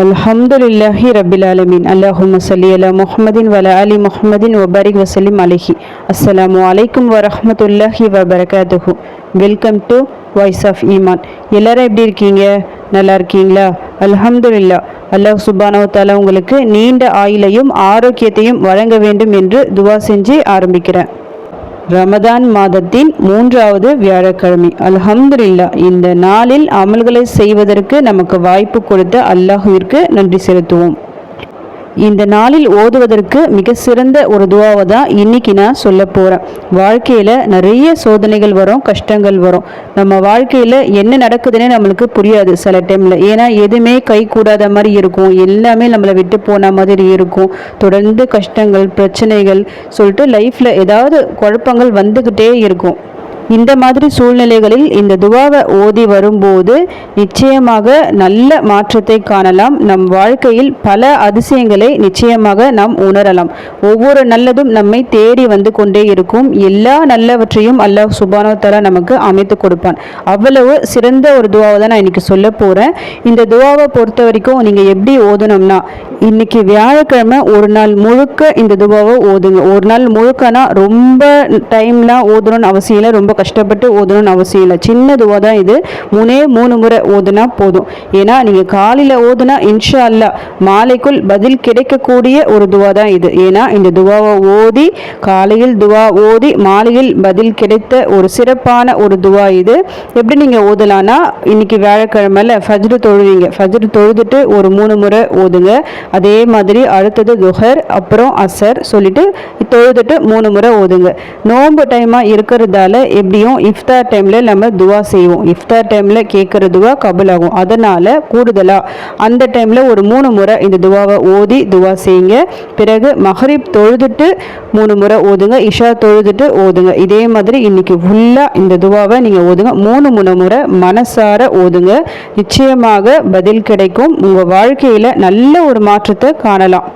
அல்ஹம்துலில்லாஹி ரபில் ஆலமின் அல்லாஹும் சல்லி அலா முஹமதின் வல அலி முஹமதின் ஒபாரிக் வசலிம் அலஹி அஸ்லாம் வலைக்கம் வரமத்துல்லாஹி வபரகாத்துஹு வெல்கம் டு வாய்ஸ் ஆஃப் ஈமான் எல்லாரும் எப்படி இருக்கீங்க? நல்லா இருக்கீங்களா? அல்ஹம்துல்லா அல்லாஹ் சுபானோ தாலா உங்களுக்கு நீண்ட ஆயிலையும் ஆரோக்கியத்தையும் வழங்க வேண்டும் என்று துவா செஞ்சு ஆரம்பிக்கிறேன். ரமதான் மாதத்தின் மூன்றாவது வியாழக்கிழமை. அல்ஹம்துலில்லா இந்த நாளில் அமல்களை செய்வதற்கு நமக்கு வாய்ப்பு கொடுத்த அல்லாஹுவிற்கு நன்றி செலுத்துவோம். இந்த நாளில் ஓதுவதற்கு மிக சிறந்த ஒரு துவாவை தான் இன்னைக்கு நான் சொல்ல போகிறேன் வாழ்க்கையில் நிறைய சோதனைகள் வரும் கஷ்டங்கள் வரும். நம்ம வாழ்க்கையில் என்ன நடக்குதுன்னே நம்மளுக்கு புரியாது சில டைமில் ஏன்னா எதுவுமே கை கூடாத மாதிரி இருக்கும். எல்லாமே நம்மளை விட்டு போன மாதிரி இருக்கும். தொடர்ந்து கஷ்டங்கள் பிரச்சனைகள் சொல்லிட்டு லைஃப்பில் ஏதாவது குழப்பங்கள் வந்துக்கிட்டே இருக்கும். இந்த மாதிரி சூழ்நிலைகளில் இந்த துவாவை ஓதி வரும்போது நிச்சயமாக நல்ல மாற்றத்தை காணலாம். நம் வாழ்க்கையில் பல அதிசயங்களை நிச்சயமாக நாம் உணரலாம். ஒவ்வொரு நல்லதும் நம்மை தேடி வந்து கொண்டே இருக்கும். எல்லா நல்லவற்றையும் அல்லாஹ் சுபானோ தலா நமக்கு அமைத்து கொடுப்பான். அவ்வளவு சிறந்த ஒரு துவாவை தான் நான் இன்னைக்கு சொல்ல போகிறேன் இந்த துவாவை பொறுத்த வரைக்கும் நீங்கள் எப்படி ஓதணும்னா இன்னைக்கு வியாழக்கிழமை ஒரு நாள் முழுக்க இந்த துவாவை ஓதுங்க. ஒரு நாள் முழுக்கனா ரொம்ப டைம்லாம் ஓதணும்னு அவசியம் இல்லை. ரொம்ப கஷ்டப்பட்டு ஓதணும்னு அவசியம் இல்லை. சின்ன துவா தான் இது மூணே மூணு முறை ஓதுனா போதும். ஏன்னா நீங்கள் காலையில் ஓதுனா இன்ஷா அல்லா மாலைக்குள் பதில் கிடைக்கக்கூடிய ஒரு துவா தான் இது. ஏன்னா இந்த துவாவை ஓதி காலையில் துவா ஓதி மாலையில் பதில் கிடைத்த ஒரு சிறப்பான ஒரு துவா இது. எப்படி நீங்கள் ஓதலான்னா இன்னைக்கு வியாழக்கிழமையில் ஃபஜ்ரு தொழுவீங்க. ஃபஜ்ரு தொழுதுட்டு ஒரு மூணு முறை ஓதுங்க. அதே மாதிரி அடுத்தது துஹர் அப்புறம் அசர் சொல்லிட்டு தொழுதுட்டு மூணு முறை ஓதுங்க. நோன்பு டைமாக இருக்கிறதால எப்படியும் இஃப்தார் டைமில் நம்ம துவா செய்வோம். இஃப்தார் டைமில் கேட்குற துவா கபுல் ஆகும் அதனால் கூடுதலாக அந்த டைமில் ஒரு மூணு முறை இந்த துவாவை ஓதி துவா செய்யுங்க. பிறகு மஹரிப் தொழுதுட்டு மூணு முறை ஓதுங்க. இஷா தொழுதுட்டு ஓதுங்க. இதே மாதிரி இன்னைக்கு ஃபுல்லாக இந்த துவாவை நீங்கள் ஓதுங்க. மூணு மூணு முறை மனசார ஓதுங்க. நிச்சயமாக பதில் கிடைக்கும். உங்கள் வாழ்க்கையில் நல்ல ஒரு மாற்றத்தை காணலாம்.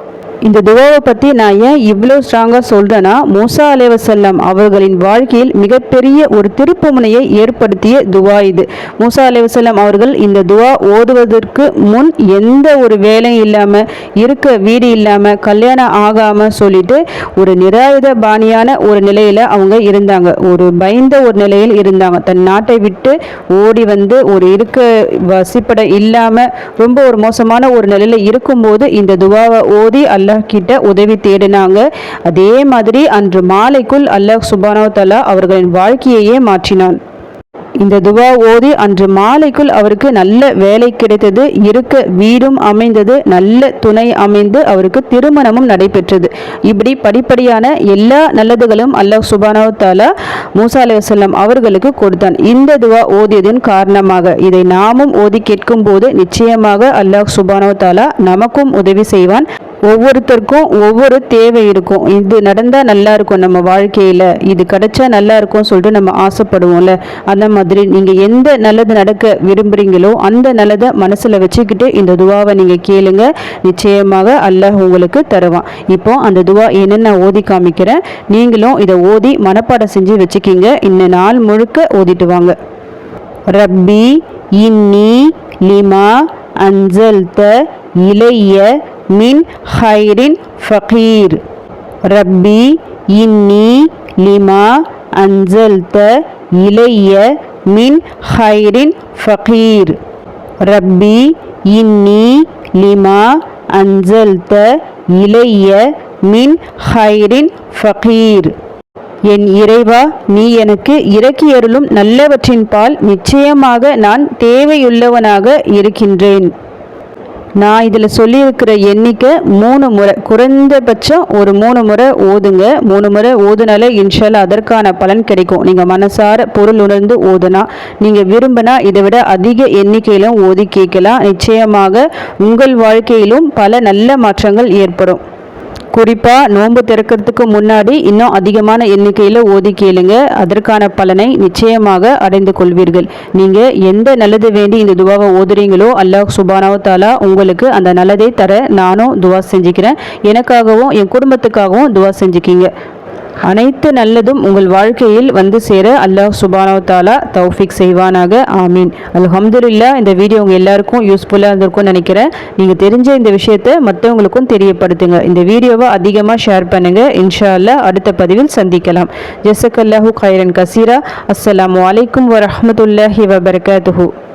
இந்த துவாவை பற்றி நான் ஏன் இவ்வளோ ஸ்ட்ராங்காக சொல்கிறேன்னா மூசா அலைவசல்லம் அவர்களின் வாழ்க்கையில் மிகப்பெரிய ஒரு திருப்புமுனையை ஏற்படுத்திய துவா இது. மூசா அலைவசல்லம் அவர்கள் இந்த துவா ஓதுவதற்கு முன் எந்த ஒரு வேலையும் இல்லாமல் இருக்க வீடு இல்லாமல் கல்யாணம் ஆகாமல் சொல்லிட்டு ஒரு நிராயுத பாணியான ஒரு நிலையில் அவங்க இருந்தாங்க. ஒரு பயந்த ஒரு நிலையில் இருந்தாங்க. தன் நாட்டை விட்டு ஓடி வந்து ஒரு இருக்க வசிப்பட இல்லாமல் ரொம்ப ஒரு மோசமான ஒரு நிலையில் இருக்கும்போது இந்த துவாவை ஓதி அல்லாஹ் கிட்ட உதவி தேடினாங்க. அதே மாதிரி அன்று மாலைக்குள் அல்லாஹ் சுபானோ தலா அவர்களின் வாழ்க்கையையே மாற்றினான். இந்த துவா ஓதி அன்று மாலைக்குள் அவருக்கு நல்ல வேலை கிடைத்தது. இருக்க வீடும் அமைந்தது. நல்ல துணை அமைந்து அவருக்கு திருமணமும் நடைபெற்றது. இப்படி படிப்படியான எல்லா நல்லதுகளும் அல்லாஹ் சுபானோ தாலா மூசா அலி வசல்லம் அவர்களுக்கு கொடுத்தான். இந்த துவா ஓதியதன் காரணமாக இதை நாமும் ஓதி கேட்கும் போது நிச்சயமாக அல்லாஹ் சுபானோ தாலா நமக்கும் உதவி செய்வான். ஒவ்வொருத்தருக்கும் ஒவ்வொரு தேவை இருக்கும். இது நடந்தால் நல்லா இருக்கும் நம்ம வாழ்க்கையில். இது கிடைச்சா நல்லா இருக்கும் சொல்லிட்டு நம்ம ஆசைப்படுவோம்ல. அந்த மாதிரி நீங்கள் எந்த நல்லது நடக்க விரும்புகிறீங்களோ அந்த நல்லதை மனசில் வச்சுக்கிட்டு இந்த துவாவை நீங்கள் கேளுங்க. நிச்சயமாக அல்லாஹ் உங்களுக்கு தருவான். இப்போ அந்த துவா என்னென்ன ஓதி காமிக்கிறேன். நீங்களும் இதை ஓதி மனப்பாடம் செஞ்சு வச்சுக்கிங்க. இந்த நாள் முழுக்க ஓதிட்டு வாங்க. ரப்பி இன்னி லிமா அன்சல்த இலைய மின் ஹைரின் ஃபகீர். ரப்பி இன்னி லிமா அன்சல்த இலைய மின் ஹைரின் ஃபகீர். ரப்பி இன்னி லிமா அன்சல்த இலைய மின் ஹைரின் ஃபகீர். என் இறைவா நீ எனக்கு இறக்கியருளும் நல்லவற்றின் பால் நிச்சயமாக நான் தேவையுள்ளவனாக இருக்கின்றேன். நான் இதில் சொல்லியிருக்கிற எண்ணிக்கை மூணு முறை குறைந்தபட்சம் ஒரு மூணு முறை ஓதுங்க. மூணு முறை ஓதுனாலே இன்ஷால்லா அதற்கான பலன் கிடைக்கும். நீங்கள் மனசார பொருள் உணர்ந்து ஓதுனா நீங்கள் விரும்பினா இதை விட அதிக எண்ணிக்கையிலும் ஓதி கேட்கலாம். நிச்சயமாக உங்கள் வாழ்க்கையிலும் பல நல்ல மாற்றங்கள் ஏற்படும். குறிப்பாக நோன்பு திறக்கிறதுக்கு முன்னாடி இன்னும் அதிகமான எண்ணிக்கையில் ஓதி கேளுங்க. அதற்கான பலனை நிச்சயமாக அடைந்து கொள்வீர்கள். நீங்கள் எந்த நல்லது வேண்டி இந்த துவாவை ஓதுறீங்களோ அல்லாஹ் சுபானாவோ தாலா உங்களுக்கு அந்த நல்லதை தர நானும் துவா செஞ்சுக்கிறேன். எனக்காகவும் என் குடும்பத்துக்காகவும் துவா செஞ்சுக்கிங்க. அனைத்து நல்லதும் உங்கள் வாழ்க்கையில் வந்து சேர அல்லாஹ் சுபானோ தாலா தௌஃபிக் செய்வானாக. ஆமீன். அல்ஹம்துலில்லா இந்த வீடியோ உங்கள் எல்லாருக்கும் யூஸ்ஃபுல்லாக இருந்திருக்கும்னு நினைக்கிறேன். நீங்கள் தெரிஞ்ச இந்த விஷயத்தை மற்றவங்களுக்கும் தெரியப்படுத்துங்க. இந்த வீடியோவை அதிகமாக ஷேர் பண்ணுங்கள் இன்ஷா அல்லா அடுத்த பதிவில் சந்திக்கலாம். ஜெசக் அல்லாஹூ கைரன் கசீரா. அஸ்லாம் வலைக்கம் வரமத்துல்லாஹி வபரகாத்துஹு.